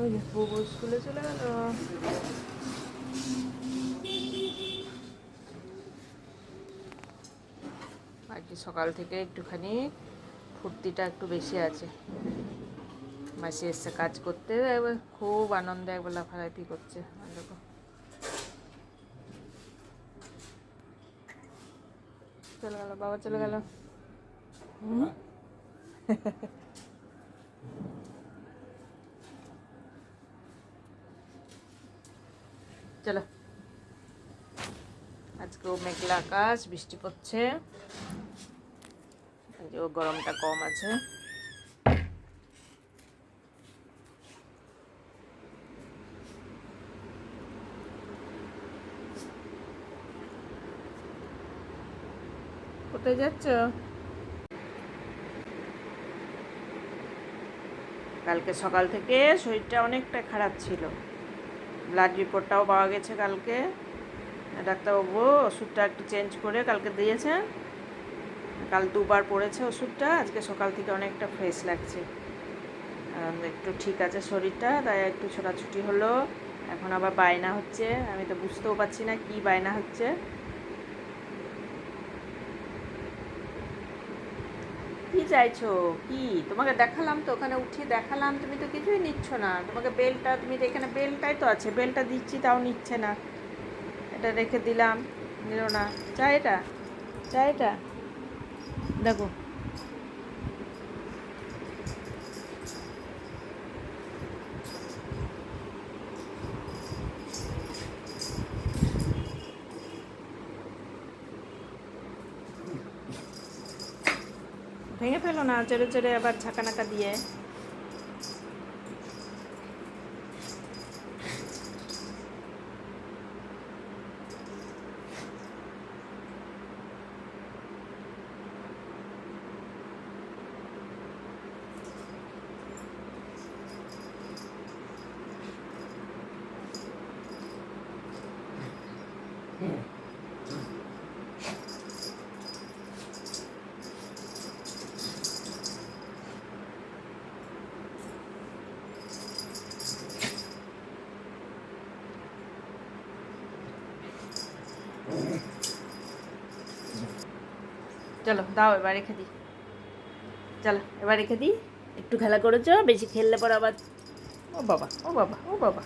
ওই স্কুলে চলে গেল। আজকে সকাল থেকে একটুখানি ফুর্তিটা একটু বেশি আছে। মাসি এসছে কাজ করতে এবার খুব আনন্দে একবার লাফালাফি করছে। আর দেখো চলে গেল বাবা চলে গেল। হুম? চলো। আজকেও মেঘলা আকাশ, বৃষ্টি পড়ছে। গরমটা কম আছে। কোথায় যাচ্ছ? কালকে সকাল থেকে শরীরটা অনেকটা খারাপ ছিল। ব্লাড রিপোর্টটাও পাওয়া গেছে কালকে। ডাক্তারবাবু ওষুধটা একটু চেঞ্জ করে কালকে দিয়েছেন। কাল দুবার পড়েছে ওষুধটা, আজকে সকাল থেকে অনেকটা ফ্রেশ লাগছে। একটু ঠিক আছে শরীরটা, তাই একটু ছোটাছুটি হলো। এখন আবার বায়না হচ্ছে, আমি তো বুঝতেও পারছি না কি বায়না হচ্ছে কি চাইছো? কি? তোমাকে দেখালাম তো, ওখানে উঠিয়ে দেখালাম, তুমি তো কিছুই নিচ্ছ না। তোমাকে বেলটা, তুমি এখানে বেলটাই তো আছে, বেলটা দিচ্ছি, তাও নিচ্ছে না। এটা রেখে দিলাম, নিল না। চা এটা চা এটা। দেখো ফেলো না জোরে জোরে আবার ঝাঁকানাকা দিয়ে। চলো, দাও এবার রেখে দিই। চলো, এবার রেখে দিই। একটু খেলা করেছ? বেশি খেললে পর আবার ও বাবা ও বাবা ও বাবা।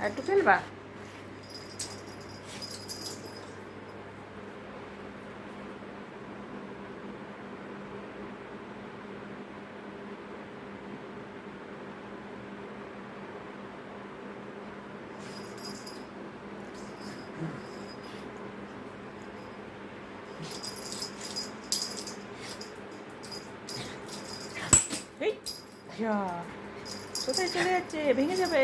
আর একটু খেলবা? যা কোথায় চলে যাচ্ছে? ভেঙে যাবে।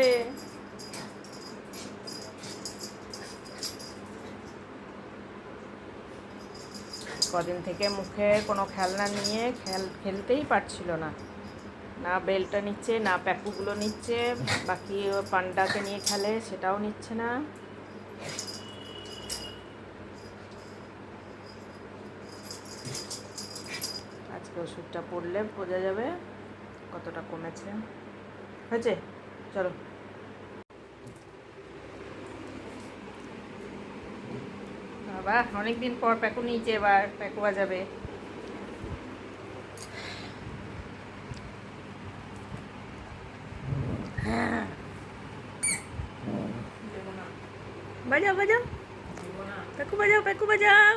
কদিন থেকে মুখে কোনো খেলনা নিয়ে খেল, খেলতেই পারছিল না। না বেলটা নিচ্ছে, না প্যাকুগুলো নিচ্ছে, বাকি পান্ডাকে নিয়ে খেলে সেটাও নিচ্ছে না। আজকে ওষুধটা পড়লে বোঝা যাবে। কতটা কমেছে? হয়েছে? চলো। বাবা অনেকদিন পর প্যাকু নিয়েছে এবার প্যাকু বাজাবে। হ্যাঁ। বাজাও বাজাও। প্যাকু বাজাও প্যাকু বাজাও।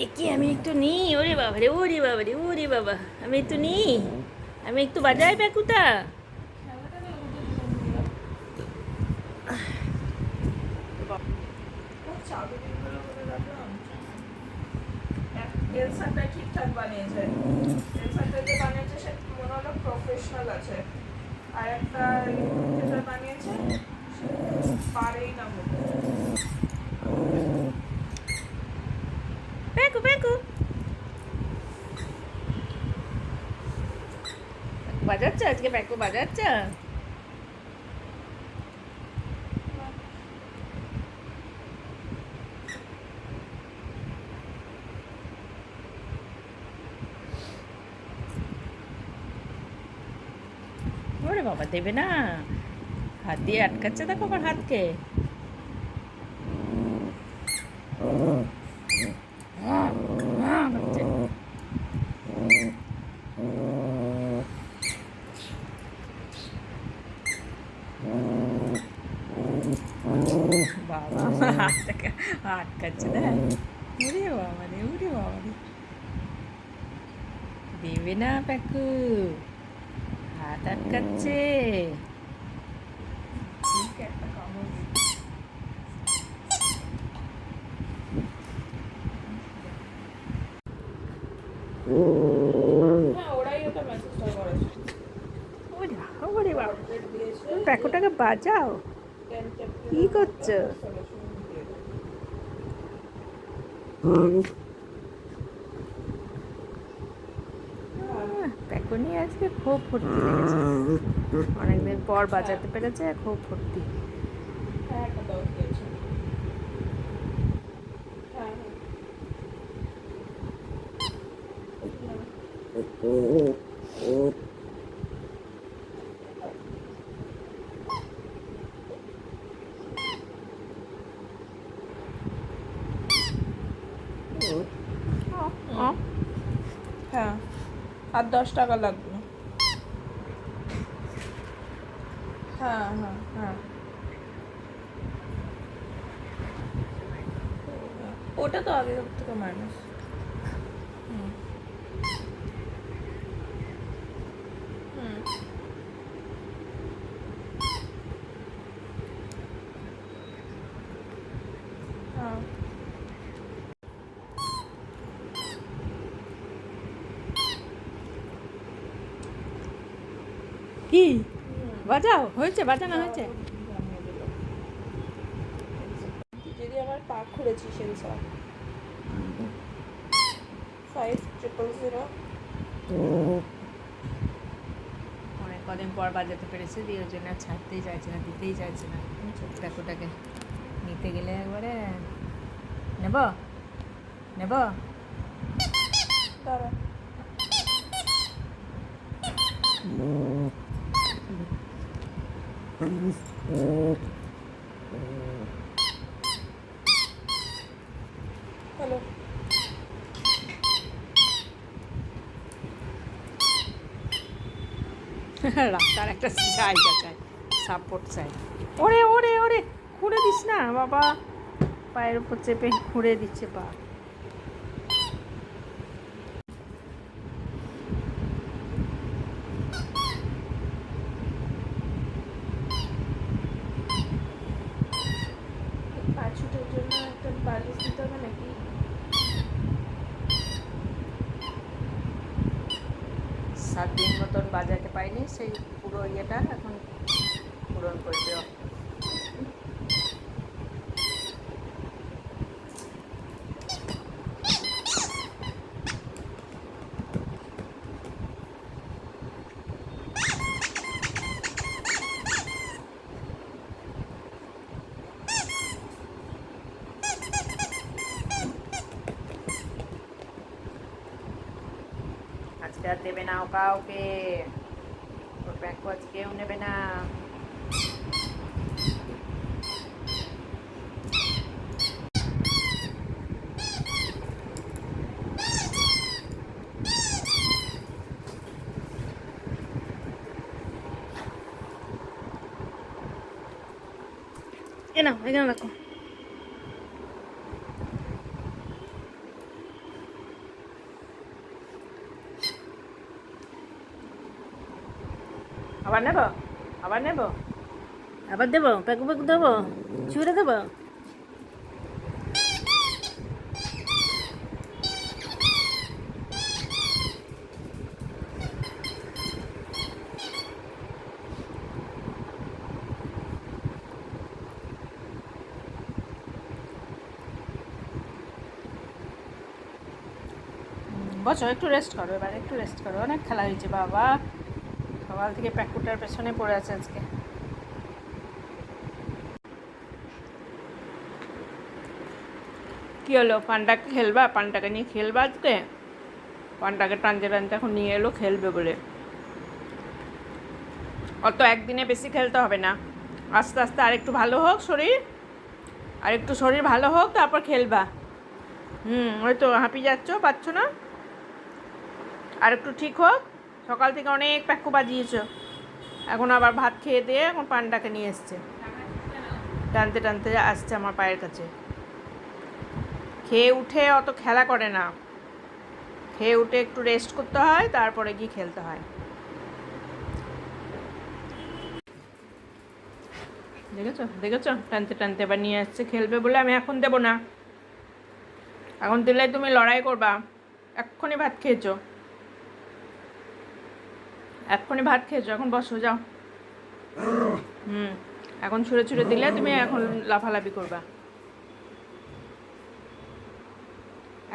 দেখি, আমি একটু নিই। ওরে বাবা রে ওরে বাবা রে ওরে বাবা। আমি একটু নিই। আমি একটু বাজাই এলসাটা ঠিকঠাক বানিয়েছে। বানিয়েছে, সে মনে হলো প্রফেশনাল আছে। আর একটা বানিয়েছে পারেই না বাজাচ্ছে? আজকে ব্যাকু বাজাচ্ছে? ওরে বাবা দেবে না। হাত দিয়ে আটকাচ্ছে দেখো আমার হাতকে। আটকাচ্ছে দেখ উড়ে বাবা রে বাবা দেবে না প্যাকু হাত আটকাচ্ছে ঠিক একটা কামড় দিই। হ্যাঁ ওরাই ওটা মেসেজটা করেছে ওরে বাবা, ওরে বাবা আপডেট দিয়েছে প্যাকুটাকে বাজাও টেন চ্যাপ্টার কি করছ? সলিউশন দিয়ে দেবে। প্যাকু আজকে খুব ভর্তি লেগেছে। অনেকদিন পর বাজাতে পেরেছে খুব ফুর্তি। হ্যাঁ? আর দশ টাকা লাগবে। হ্যাঁ হ্যাঁ হ্যাঁ। ওটা তো আগে থেকে মাইনাস কি? বাজাও হয়েছে বাজানো হয়েছে। যদি আমার পা খুলেছি সেন্সর ফাইভ ট্রিপল জিরো অনেক কদিন পর বাজাতে পেরেছে দিয়ে ওই জন্য ছাড়তেই চাইছে না দিতেই চাইছে না। প্যাকুটাকে নিতে গেলে একবারে নেব নেব। দাঁড়া হ্যালো রাস্তার একটা জায়গা চাই সাপোর্ট চাই ওরে ওরে ওরে খুঁড়ে দিস না, বাবা। পায়ের উপর চেপে খুঁড়ে দিচ্ছে পা ছুটের জন্য একটা বালিশ দিতে হবে নাকি সাত দিন মতন বাজাতে পাইনি সেই পুরো ইয়েটা এখন পূরণ করে দেওয়া আজকে আর দেবে না ও কাউকে। ব্যাগ আজ কেউ নেবে না এ না এখানে রাখো আবার নেব? আবার নেব? আবার দেবো? প্যাকু প্যাকু দেবো? ছুড়ে দেবো? বসো একটু রেস্ট করো এবার একটু রেস্ট করো। অনেক খেলা হয়েছে বাবা। সকাল থেকে প্যাকুটার পেছনে পড়ে আছে আজকে। কি হলো? পান্ডাকে খেলবা? পান্ডাকে নিয়ে খেলবা আজকে? পান্ডাকে টানতে টানতে এখন নিয়ে এলো, খেলবে বলে। অত একদিনে বেশি খেলতে হবে না। আস্তে আস্তে আরেকটু ভালো হোক শরীর আর একটু শরীর ভালো হোক, তারপর খেলবা। হুম, ওই তো হাঁপি যাচ্ছ, পাচ্ছ না? আর একটু ঠিক হোক। সকাল থেকে অনেক প্যাকু বাজিয়েছ। এখন আবার ভাত খেয়ে দিয়ে এখন পান্ডাকে নিয়ে এসছে। টানতে টানতে আসছে আমার পায়ের কাছে। খেয়ে উঠে অত খেলা করে না। খেয়ে উঠে একটু রেস্ট করতে হয়, তারপরে গিয়ে খেলতে হয়। দেখেছ? দেখেছ? টানতে টানতে এবার নিয়ে আসছে, খেলবে বলে আমি এখন দেবো না। এখন দিলে তুমি লড়াই করবা। এক্ষুনি ভাত খেয়েছো। এক্ষুনি ভাত খেয়েছো এখন বসো, যাও। হুম, এখন ছুঁড়ে ছুঁড়ে দিলে তুমি এখন লাফালাফি করবা।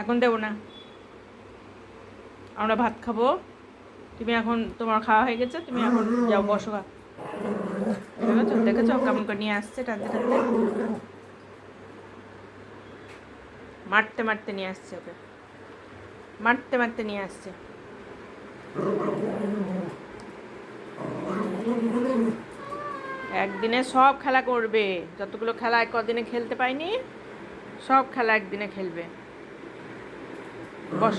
এখন দেবো না। আমরা ভাত খাব। তুমি এখন তোমার খাওয়া হয়ে গেছে, তুমি এখন যাও, বসো গা। দেখেছ? দেখেছ? কেমন করে নিয়ে আসছে টানতে টানতে? মারতে মারতে নিয়ে আসছে ওকে। মারতে মারতে নিয়ে আসছে। একদিনে সব খেলা করবে। যতগুলো খেলা এক কদিনে খেলতে পাইনি সব খেলা একদিনে খেলবে। বস।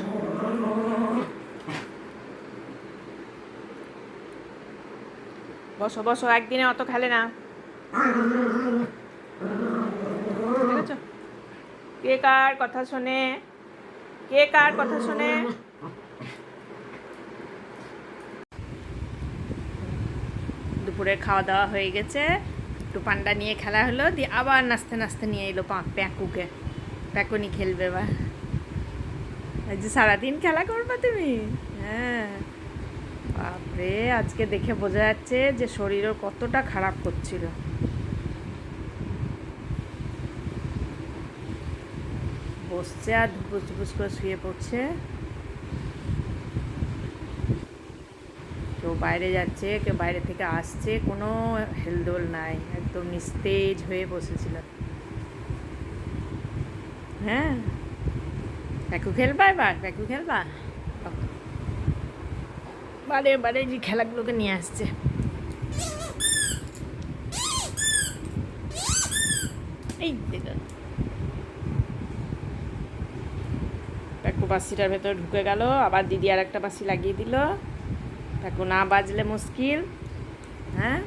বসো বসো, একদিনে অত খেলে না। কে কার কথা শোনে? কে কার কথা শোনে? দুপুরের খাওয়া দাওয়া হয়ে গেছে। একটু পান্ডা নিয়ে খেলা হলো, দিয়ে আবার নাচতে নাচতে নিয়ে এলো প্যাকুকে। প্যাকুনি খেলবে এবার যে সারাদিন খেলা করবা তুমি? হ্যাঁ। বাপরে, আজকে দেখে বোঝা যাচ্ছে যে শরীরও কতটা খারাপ করছিল। বসছে আর ধুপুস ধুপুস করে শুয়ে পড়ছে। কেউ বাইরে যাচ্ছে, কেউ বাইরে থেকে আসছে, কোনো হেলদোল নাই, একদম নিস্তেজ হয়ে বসেছিল। হ্যাঁ? প্যাকু খেলবা এবার? প্যাকু খেলবা? বারে বারে যে খেলাগুলোকে নিয়ে আসছে। এই দেখো। বাসিটার ভেতরে ঢুকে গেল, আবার দিদি আর একটা বাসি লাগিয়ে দিল। প্যাকু না বাজলে মুশকিল। হ্যাঁ?